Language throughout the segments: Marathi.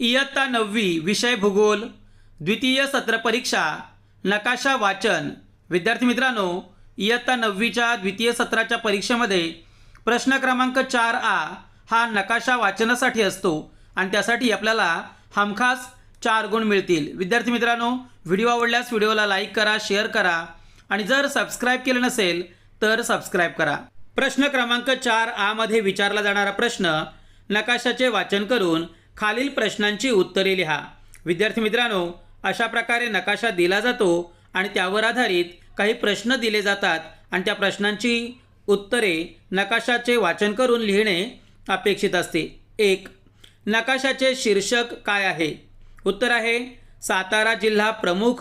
इयत्ता नववी विषय भूगोल द्वितीय सत्र परीक्षा नकाशा वाचन. विद्यार्थी मित्रांनो इयत्ता नववीच्या द्वितीय सत्राच्या परीक्षेमध्ये प्रश्न क्रमांक चार आ हा नकाशा वाचनासाठी असतो आणि त्यासाठी आपल्याला हमखास चार गुण मिळतील. विद्यार्थी मित्रांनो व्हिडिओ आवडल्यास व्हिडिओला लाईक करा शेअर करा आणि जर सबस्क्राईब केलं नसेल तर सबस्क्राईब करा. प्रश्न क्रमांक चार आमध्ये विचारला जाणारा प्रश्न नकाशाचे वाचन करून खालील प्रश्नांची उत्तरे लिहा. विद्यार्थी मित्रांनो अशा प्रकारे नकाशा दिला जातो आणि त्यावर आधारित काही प्रश्न दिले जातात आणि त्या प्रश्नांची उत्तरे नकाशाचे वाचन करून लिहिणे अपेक्षित असते. एक नकाशाचे शीर्षक काय आहे? उत्तर आहे सातारा जिल्हा प्रमुख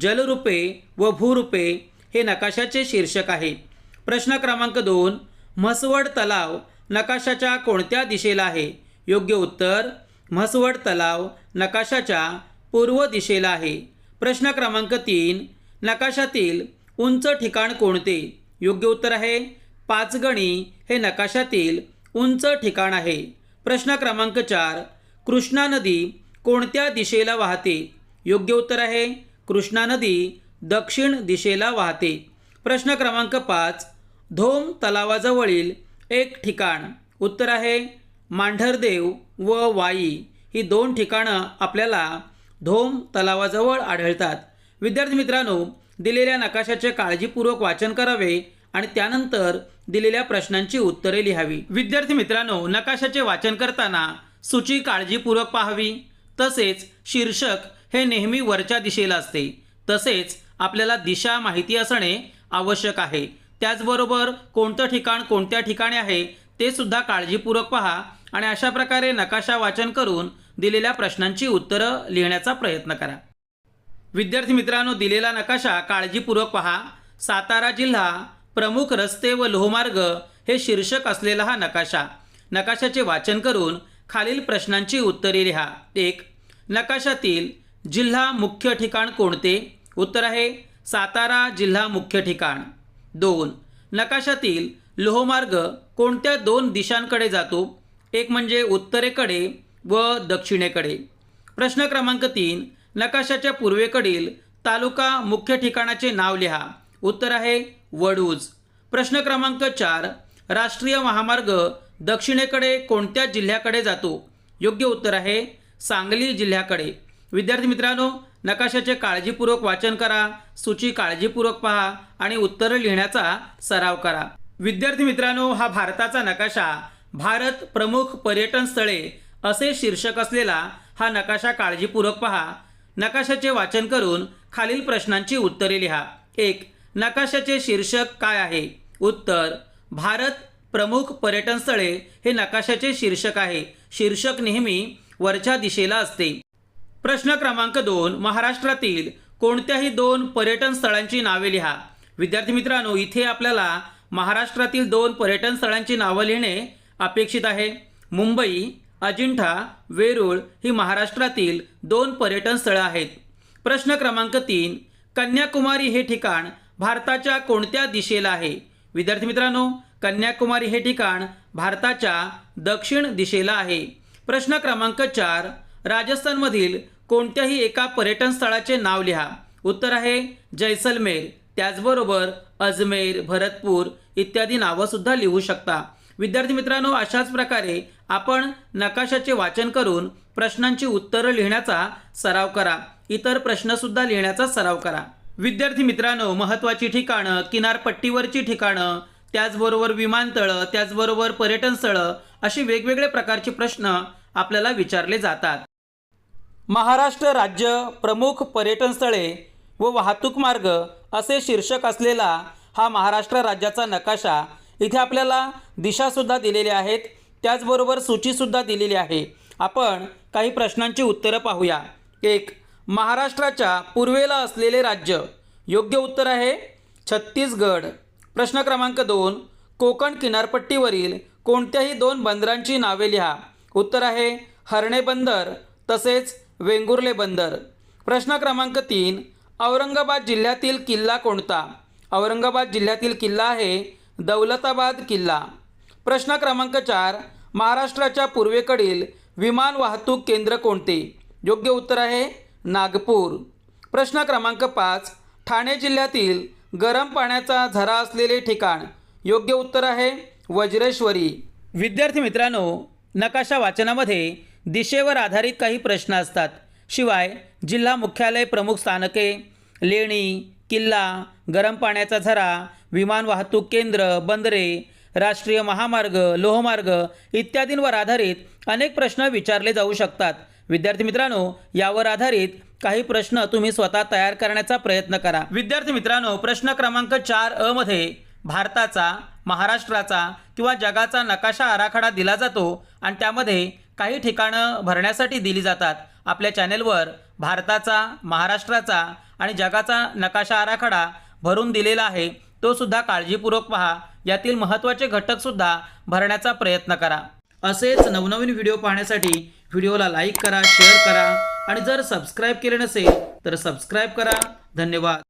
जलरूपे व भूरूपे हे नकाशाचे शीर्षक आहे. प्रश्न क्रमांक दोन म्हसवड तलाव नकाशाच्या कोणत्या दिशेला आहे? योग्य उत्तर म्हसवड तलाव नकाशाच्या पूर्व दिशेला आहे. प्रश्न क्रमांक तीन नकाशातील उंच ठिकाण कोणते? योग्य उत्तर आहे पाचगणी हे नकाशातील उंच ठिकाण आहे. प्रश्न क्रमांक चार कृष्णा नदी कोणत्या दिशेला वाहते? योग्य उत्तर आहे कृष्णा नदी दक्षिण दिशेला वाहते. प्रश्न क्रमांक पाच धोम तलावाजवळील एक ठिकाण. उत्तर आहे मांढरदेव व वाई ही दोन ठिकाणं आपल्याला धोम तलावाजवळ आढळतात. विद्यार्थी मित्रांनो दिलेल्या नकाशाचे काळजीपूर्वक वाचन करावे आणि त्यानंतर दिलेल्या प्रश्नांची उत्तरे लिहावी. विद्यार्थी मित्रांनो नकाशाचे वाचन करताना सूची काळजीपूर्वक पाहावी. तसेच शीर्षक हे नेहमी वरच्या दिशेला असते. तसेच आपल्याला दिशा माहिती असणे आवश्यक आहे. त्याचबरोबर कोणतं ठिकाण कोणत्या ठिकाणी आहे ते सुद्धा काळजीपूर्वक पहा आणि अशा प्रकारे नकाशा वाचन करून दिलेल्या प्रश्नांची उत्तरं लिहिण्याचा प्रयत्न करा. विद्यार्थी मित्रांनो दिलेला नकाशा काळजीपूर्वक पहा. सातारा जिल्हा प्रमुख रस्ते व लोहमार्ग हे शीर्षक असलेला हा नकाशा. नकाशाचे वाचन करून खालील प्रश्नांची उत्तरे लिहा. एक नकाशातील जिल्हा मुख्य ठिकाण कोणते? उत्तर आहे सातारा जिल्हा मुख्य ठिकाण. दोन नकाशातील लोहमार्ग कोणत्या दोन दिशांकडे जातो? एक म्हणजे उत्तरेकडे व दक्षिणेकडे. प्रश्न क्रमांक तीन नकाशाच्या पूर्वेकडील तालुका मुख्य ठिकाणाचे नाव लिहा. उत्तर आहे वडूज. प्रश्न क्रमांक चार राष्ट्रीय महामार्ग दक्षिणेकडे कोणत्या जिल्ह्याकडे जातो? योग्य उत्तर आहे सांगली जिल्ह्याकडे. विद्यार्थी मित्रांनो नकाशाचे काळजीपूर्वक वाचन करा सूची काळजीपूर्वक पहा आणि उत्तरं लिहिण्याचा सराव करा. विद्यार्थी मित्रांनो हा भारताचा नकाशा भारत प्रमुख पर्यटन स्थळे असे शीर्षक असलेला हा नकाशा काळजीपूर्वक पहा. नकाशाचे वाचन करून खालील प्रश्नांची उत्तरे लिहा. एक नकाशाचे शीर्षक काय आहे? उत्तर भारत प्रमुख पर्यटन स्थळे हे नकाशाचे शीर्षक आहे. शीर्षक नेहमी वरच्या दिशेला असते. प्रश्न क्रमांक दोन महाराष्ट्रातील कोणत्याही दोन पर्यटन स्थळांची नावे लिहा. विद्यार्थी मित्रांनो इथे आपल्याला महाराष्ट्रातील दोन पर्यटन स्थळांची नावं लिहिणे अपेक्षित आहे. मुंबई अजिंठा वेरूळ ही महाराष्ट्रातील दोन पर्यटन स्थळं आहेत. प्रश्न क्रमांक तीन कन्याकुमारी हे ठिकाण भारताच्या कोणत्या दिशेला आहे? विद्यार्थी मित्रांनो कन्याकुमारी हे ठिकाण भारताच्या दक्षिण दिशेला आहे. प्रश्न क्रमांक चार राजस्थानमधील कोणत्याही एका पर्यटन स्थळाचे नाव लिहा. उत्तर आहे जैसलमेर. त्याचबरोबर अजमेर भरतपूर इत्यादी नावं सुद्धा लिहू शकता. विद्यार्थी मित्रांनो अशाच प्रकारे आपण नकाशाचे वाचन करून प्रश्नांची उत्तरं लिहिण्याचा सराव करा. इतर प्रश्नसुद्धा लिहिण्याचा सराव करा. विद्यार्थी मित्रांनो महत्त्वाची ठिकाणं किनारपट्टीवरची ठिकाणं त्याचबरोबर विमानतळं त्याचबरोबर पर्यटन स्थळं अशी वेगवेगळे प्रकारचे प्रश्न आपल्याला विचारले जातात. महाराष्ट्र राज्य प्रमुख पर्यटन स्थळे व वाहतूक मार्ग असे शीर्षक असलेला हा महाराष्ट्र राज्याचा नकाशा इथे आपल्याला दिशासुद्धा दिलेल्या आहेत. त्याचबरोबर सूचीसुद्धा दिलेली आहे. आपण काही प्रश्नांची उत्तरं पाहूया. एक महाराष्ट्राच्या पूर्वेला असलेले राज्य. योग्य उत्तर आहे छत्तीसगड. प्रश्न क्रमांक दोन कोकण किनारपट्टीवरील कोणत्याही दोन बंदरांची नावे लिहा. उत्तर आहे हर्णे बंदर तसेच वेंगुर्ले बंदर. प्रश्न क्रमांक तीन औरंगाबाद जिल्ह्यातील किल्ला कोणता? औरंगाबाद जिल्ह्यातील किल्ला आहे दौलताबाद किल्ला. प्रश्न क्रमांक चार महाराष्ट्राच्या पूर्वेकडील विमान वाहतूक केंद्र कोणते? योग्य उत्तर आहे नागपूर. प्रश्न क्रमांक पाच ठाणे जिल्ह्यातील गरम पाण्याचा झरा असलेले ठिकाण. योग्य उत्तर आहे वज्रेश्वरी. विद्यार्थी मित्रांनो नकाशा वाचनामध्ये दिशेवर आधारित काही प्रश्न असतात. शिवाय जिल्हा मुख्यालय प्रमुख स्थानके लेणी किल्ला गरम पाण्याचा झरा विमान वाहतूक केंद्र बंदरे राष्ट्रीय महामार्ग लोहमार्ग इत्यादींवर आधारित अनेक प्रश्न विचारले जाऊ शकतात. विद्यार्थी मित्रांनो यावर आधारित काही प्रश्न तुम्ही स्वतः तयार करण्याचा प्रयत्न करा. विद्यार्थी मित्रांनो प्रश्न क्रमांक चार अ मध्ये भारताचा महाराष्ट्राचा किंवा जगाचा नकाशा आराखडा दिला जातो आणि त्यामध्ये काही ठिकाणं भरण्यासाठी दिली जातात. आपल्या चॅनेलवर भारताचा महाराष्ट्राचा आणि जगाचा नकाशा आराखडा भरून दिलेला आहे तो सुद्धा काळजीपूर्वक पहा. यातील महत्त्वाचे घटकसुद्धा भरण्याचा प्रयत्न करा. असेच नवनवीन व्हिडिओ पाहण्यासाठी व्हिडिओला लाईक करा शेअर करा आणि जर सबस्क्राईब केले नसेल तर सबस्क्राईब करा. धन्यवाद.